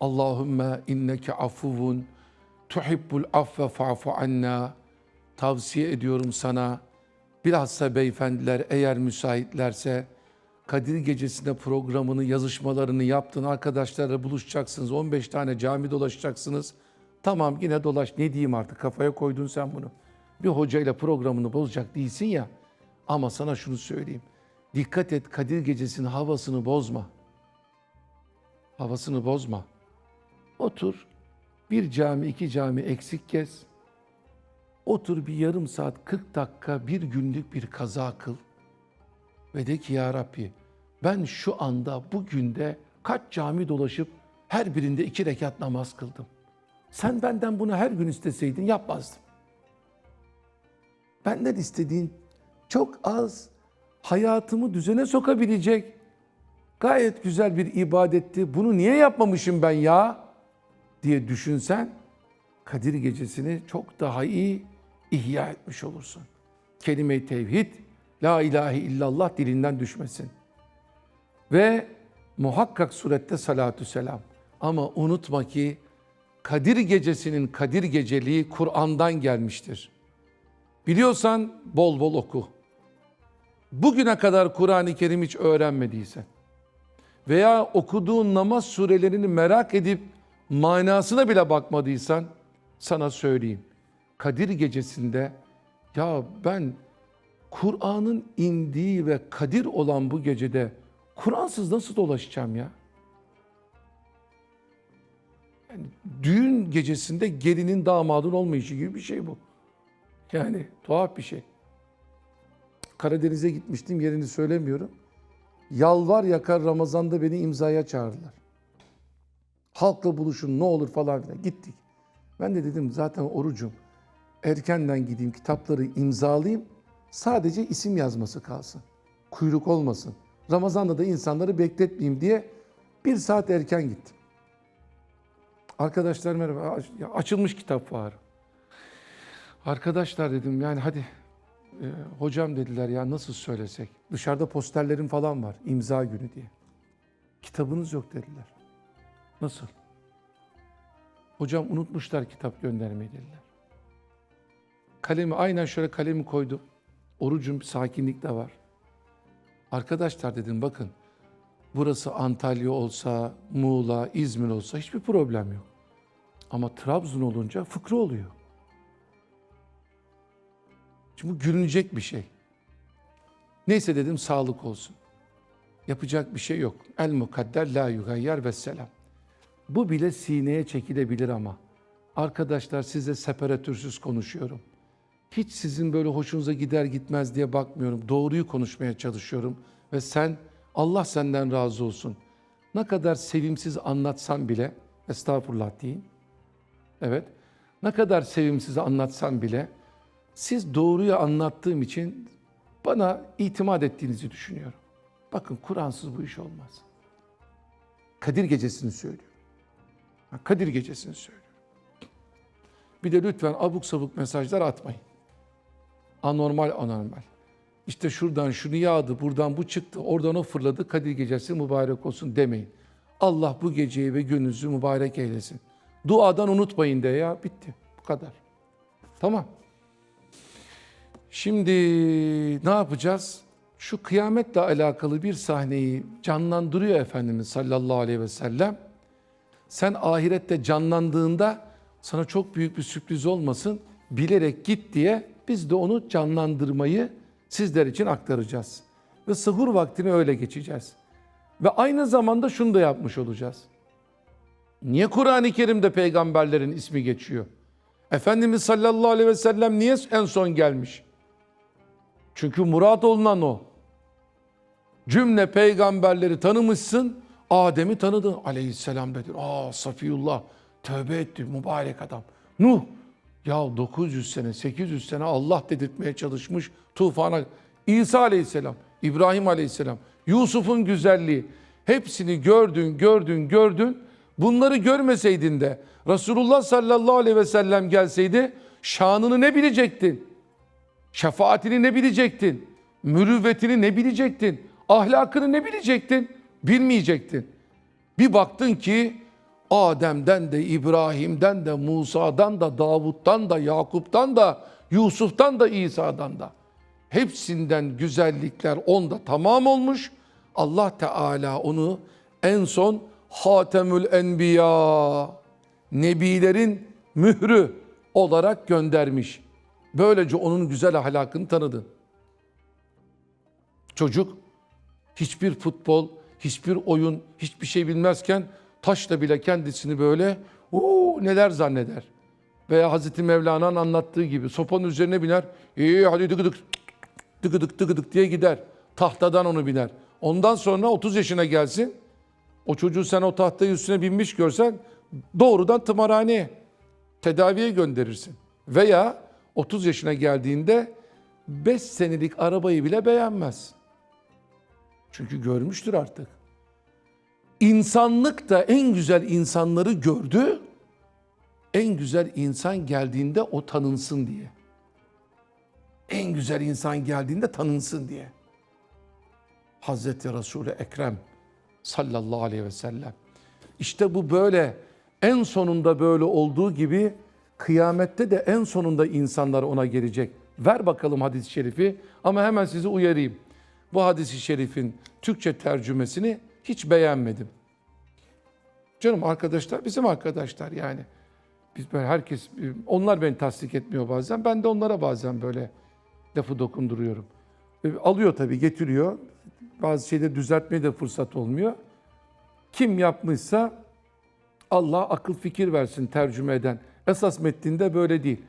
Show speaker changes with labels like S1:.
S1: Allahümme inneke afuvun tuhibbul affe fa'fu anna. Tavsiye ediyorum sana. Bilhassa beyefendiler eğer müsaitlerse Kadir Gecesi'nde programını, yazışmalarını yaptın. Arkadaşlarla buluşacaksınız. 15 tane cami dolaşacaksınız. Tamam yine dolaş. Ne diyeyim artık kafaya koydun sen bunu. Bir hocayla programını bozacak değilsin ya. Ama sana şunu söyleyeyim. Dikkat et Kadir Gecesi'nin havasını bozma. Havasını bozma. Otur. Bir cami, iki cami eksik kez. Otur bir yarım saat, 40 dakika, bir günlük bir kaza kıl. Ve de ki ya Rabbi ben şu anda bugünde kaç cami dolaşıp her birinde iki rekat namaz kıldım. Sen benden bunu her gün isteseydin yapmazdım. Benden istediğin çok az hayatımı düzene sokabilecek gayet güzel bir ibadetti. Bunu niye yapmamışım ben ya diye düşünsen Kadir gecesini çok daha iyi ihya etmiş olursun. Kelime-i tevhid, la ilahe illallah dilinden düşmesin. Ve muhakkak surette salatü selam. Ama unutma ki Kadir gecesinin Kadir geceliği Kur'an'dan gelmiştir. Biliyorsan bol bol oku. Bugüne kadar Kur'an-ı Kerim hiç öğrenmediysen veya okuduğun namaz surelerini merak edip manasına bile bakmadıysan sana söyleyeyim. Kadir gecesinde ya ben Kur'an'ın indiği ve kadir olan bu gecede Kur'ansız nasıl dolaşacağım ya? Yani düğün gecesinde gelinin damadın olmayışı gibi bir şey bu. Yani tuhaf bir şey. Karadeniz'e gitmiştim yerini söylemiyorum. Yalvar yakar Ramazan'da beni imzaya çağırdılar. Halkla buluşun ne olur falan filan. Gittik. Ben de dedim zaten orucum. Erkenden gideyim kitapları imzalayayım. Sadece isim yazması kalsın. Kuyruk olmasın. Ramazan'da da insanları bekletmeyeyim diye bir saat erken gittim. Arkadaşlar merhaba. Ya açılmış kitap var. Arkadaşlar dedim yani hadi e, hocam dediler ya nasıl söylesek. Dışarıda posterlerim falan var imza günü diye. Kitabınız yok dediler. Nasıl? Hocam unutmuşlar kitap göndermeyi dediler. Kalemi aynen şöyle kalemi koydum. Orucum sakinlik de var. Arkadaşlar dedim bakın burası Antalya olsa, Muğla, İzmir olsa hiçbir problem yok. Ama Trabzon olunca fıkra oluyor. Çünkü bu gülünecek bir şey. Neyse dedim sağlık olsun. Yapacak bir şey yok. El mukadder la yugayyar ve selam. Bu bile sineye çekilebilir ama. Arkadaşlar size separatürsüz konuşuyorum. Hiç sizin böyle hoşunuza gider gitmez diye bakmıyorum. Doğruyu konuşmaya çalışıyorum. Ve sen, Allah senden razı olsun. Ne kadar sevimsiz anlatsam bile, estağfurullah deyin. Evet, ne kadar sevimsiz anlatsam bile, siz doğruyu anlattığım için bana itimat ettiğinizi düşünüyorum. Bakın Kur'ansız bu iş olmaz. Kadir gecesini söylüyorum. Kadir gecesini söylüyorum. Bir de lütfen abuk sabuk mesajlar atmayın. Anormal anormal. İşte şuradan şunu yağdı, buradan bu çıktı, oradan o fırladı, Kadir gecesi mübarek olsun demeyin. Allah bu geceyi ve gününüzü mübarek eylesin. Duadan unutmayın de ya, bitti. Bu kadar. Tamam. Şimdi ne yapacağız? Şu kıyametle alakalı bir sahneyi canlandırıyor Efendimiz sallallahu aleyhi ve sellem. Sen ahirette canlandığında sana çok büyük bir sürpriz olmasın. Bilerek git diye biz de onu canlandırmayı sizler için aktaracağız. Ve sahur vaktini öyle geçeceğiz. Ve aynı zamanda şunu da yapmış olacağız. Niye Kur'an-ı Kerim'de peygamberlerin ismi geçiyor? Efendimiz sallallahu aleyhi ve sellem niye en son gelmiş? Çünkü murat olunan o. Cümle peygamberleri tanımışsın, Adem'i tanıdın aleyhisselam dedi. Aa Safiyullah tövbe etti mübarek adam. Nuh ya 900 sene 800 sene Allah dedirtmeye çalışmış tufana. İsa aleyhisselam, İbrahim aleyhisselam, Yusuf'un güzelliği hepsini gördün gördün gördün. Bunları görmeseydin de Resulullah sallallahu aleyhi ve sellem gelseydi şanını ne bilecektin? Şefaatini ne bilecektin? Mürüvvetini ne bilecektin? Ahlakını ne bilecektin? Bilmeyecektin. Bir baktın ki Adem'den de, İbrahim'den de, Musa'dan da, Davut'tan da, Yakup'tan da, Yusuf'tan da, İsa'dan da. Hepsinden güzellikler onda tamam olmuş. Allah Teala onu en son Hatemül Enbiya, Nebilerin mührü olarak göndermiş. Böylece onun güzel ahlakını tanıdın. Çocuk hiçbir futbol, hiçbir oyun, hiçbir şey bilmezken taşla bile kendisini böyle "Oo, neler zanneder. Veya Hazreti Mevlana'nın anlattığı gibi sopanın üzerine biner. İyi hadi dıgıdık dıgıdık dıgıdık diye gider. Tahtadan onu biner. Ondan sonra 30 yaşına gelsin. O çocuğu sen o tahtayı üstüne binmiş görsen doğrudan tımarhaneye tedaviye gönderirsin. Veya 30 yaşına geldiğinde 5 senelik arabayı bile beğenmez. Çünkü görmüştür artık. İnsanlık da en güzel insanları gördü. En güzel insan geldiğinde o tanınsın diye. En güzel insan geldiğinde tanınsın diye. Hazreti Resul-i Ekrem sallallahu aleyhi ve sellem. İşte bu böyle en sonunda böyle olduğu gibi kıyamette de en sonunda insanlar ona gelecek. Ver bakalım hadis-i şerifi ama hemen sizi uyarayım. Bu hadis-i şerifin Türkçe tercümesini hiç beğenmedim. Canım arkadaşlar bizim arkadaşlar yani. Biz böyle herkes onlar beni tasdik etmiyor bazen. Ben de onlara bazen böyle lafı dokunduruyorum. E, Alıyor tabii getiriyor. Bazı şeyleri düzeltmeye de fırsat olmuyor. Kim yapmışsa Allah akıl fikir versin tercüme eden. Esas metninde böyle değil.